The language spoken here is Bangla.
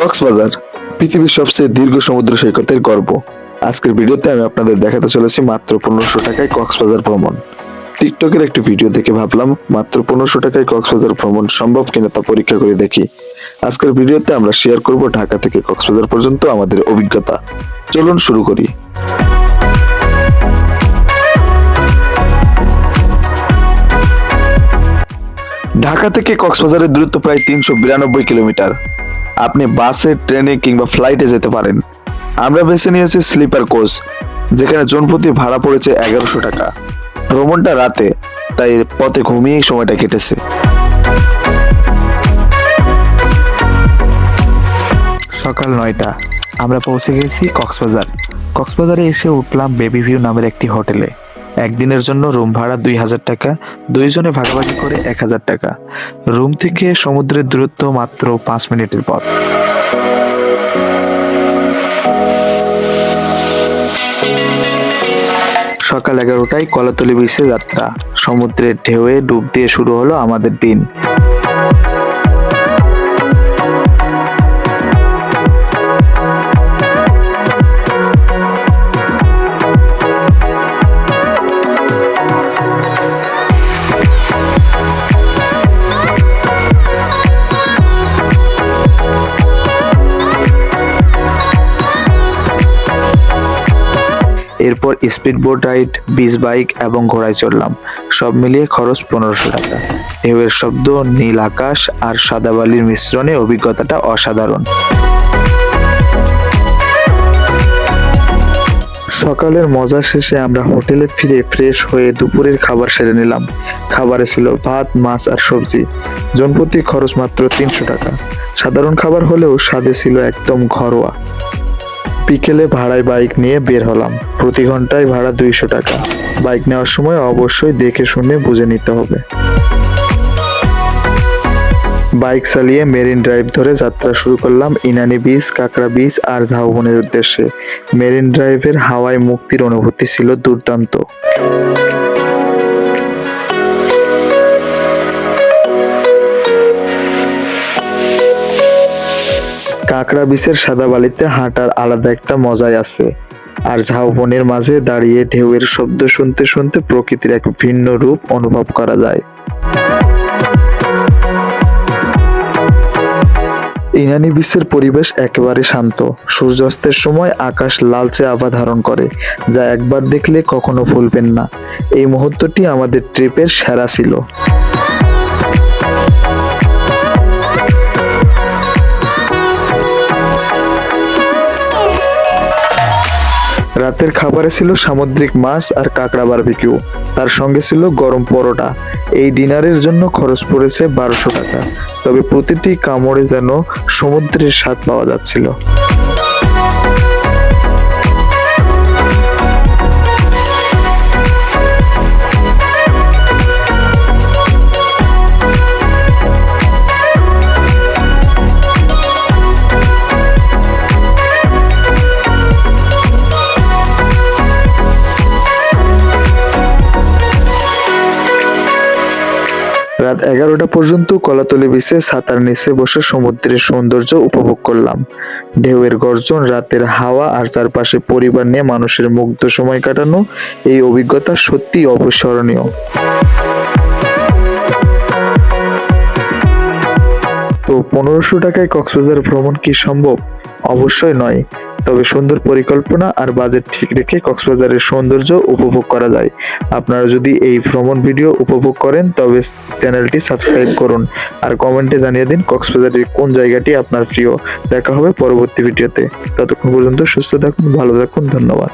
কক্সবাজার, পৃথিবীর সবচেয়ে দীর্ঘ সমুদ্র সৈকতের গর্ব। আজকের ভিডিওতে আমি আপনাদের দেখাতে চলেছি মাত্র পনেরোশো টাকায় কক্সবাজার ভ্রমণ। টিকটকের একটি ভিডিও দেখে ভাবলাম, মাত্র পনেরোশো টাকায় কক্সবাজার ভ্রমণ সম্ভব কিনা তা পরীক্ষা করে দেখি। আজকের ভিডিওতে আমরা শেয়ার করব ঢাকা থেকে কক্সবাজার পর্যন্ত আমাদের অভিজ্ঞতা। চলুন শুরু করি। ঢাকা থেকে কক্সবাজারের দূরত্ব প্রায় তিনশো বিরানব্বই কিলোমিটার। আপনি বাসে ট্রেনে কিংবা ফ্লাইটে যেতে পারেন। আমরা বেছে নিয়েছি স্লিপার কোচ যেখানে জনপ্রতি ভাড়া পড়েছে এগারোশো টাকা। ভ্রমণটা রাতে, তাই পথে ঘুমিয়েই সময়টা কেটেছে। সকাল নয়টা, আমরা পৌঁছে গেছি কক্সবাজার। কক্সবাজারে এসে উঠলাম বেবি ভিউ নামের একটি হোটেলে একদিনের জন্য রুম ভাড়া দুই হাজার টাকা, দুইজনে ভাগাভাগি করে এক হাজার টাকা। রুম থেকে সমুদ্রের দূরত্ব মাত্র পাঁচ মিনিটের পথ। সকাল এগারোটায় কলাতলি বিচে যাত্রা। সমুদ্রের ঢেউয়ে ডুব দিয়ে শুরু হলো আমাদের দিন। এরপর speed boat ride, beach bike এবং ঘোড়ায় চড়লাম। সব মিলিয়ে খরচ পনেরোশো টাকা। ঢেউয়ের শব্দ নীল আকাশ আর সাদা বালির মিশ্রণে অভিজ্ঞতাটা অসাধারণ। সকালের মজা শেষে আমরা হোটেলে ফিরে ফ্রেশ হয়ে দুপুরের খাবার সেরে নিলাম। খাবারে ছিল ভাত, মাছ আর সবজি। জনপ্রতি খরচ মাত্র তিনশো টাকা। সাধারণ খাবার হলেও স্বাদে ছিল একদম ঘরোয়া। বিকেলে ভাড়ায় বাইক নিয়ে বের হলাম। প্রতি ঘন্টায় ভাড়া দুইশো টাকা। বাইক নেওয়ার সময় অবশ্যই দেখে শুনে বুঝে নিতে হবে। বাইক চালিয়ে মেরিন ড্রাইভ ধরে যাত্রা শুরু করলাম ইনানি বিচ, কাঁকড়া বিচ আর ঝাউবনের উদ্দেশ্যে। মেরিন ড্রাইভের হাওয়ায় মুক্তির অনুভূতি ছিল দুর্দান্ত। কাঁকড়া বিচের সাদা বালিতে হাঁটার আলাদা একটা মজাই আছে। আর ঝাউবনের মাঝে দাঁড়িয়ে ঢেউয়ের শব্দ শুনতে শুনতে প্রকৃতির এক ভিন্ন রূপ অনুভব করা যায়। ইনানি বিচের পরিবেশ একেবারে শান্ত। সূর্যাস্তের সময় আকাশ লালচে আভা ধারণ করে, যা একবার দেখলে কখনো ভুলবেন না। এই মুহূর্তটি আমাদের ট্রিপের সেরা ছিল। রাতের খাবারে ছিল সামুদ্রিক মাছ আর কাঁকড়া বারবিকিউ তার সঙ্গে ছিল গরম পরোটা। এই ডিনারের জন্য খরচ পড়েছে বারোশো টাকা। তবে প্রতিটি কামড়ে যেন সমুদ্রের স্বাদ পাওয়া যাচ্ছিল। রাত এগারোটা পর্যন্ত কলাতলি বিচে ছাতার নিচে বসে সমুদ্রের সৌন্দর্য উপভোগ করলাম। ঢেউয়ের গর্জন, রাতের হাওয়া আর চারপাশে পরিবার নিয়ে মানুষের মুগ্ধ সময় কাটানো এই অভিজ্ঞতা সত্যিই অবিস্মরণীয়। তো পনেরোশো টাকায় কক্সবাজার ভ্রমণ কি সম্ভব? অবশ্যই নয়। তবে সুন্দর পরিকল্পনা আর বাজেট ঠিক রেখে কক্সবাজারের সৌন্দর্য উপভোগ করা যায়। আপনারা যদি এই ভ্রমণ ভিডিও উপভোগ করেন, তবে চ্যানেলটি সাবস্ক্রাইব করুন আর কমেন্টে জানিয়ে দিন কক্সবাজারের কোন জায়গাটি আপনার প্রিয়। দেখা হবে পরবর্তী ভিডিওতে ততক্ষণ পর্যন্ত সুস্থ থাকুন, ভালো থাকুন, ধন্যবাদ।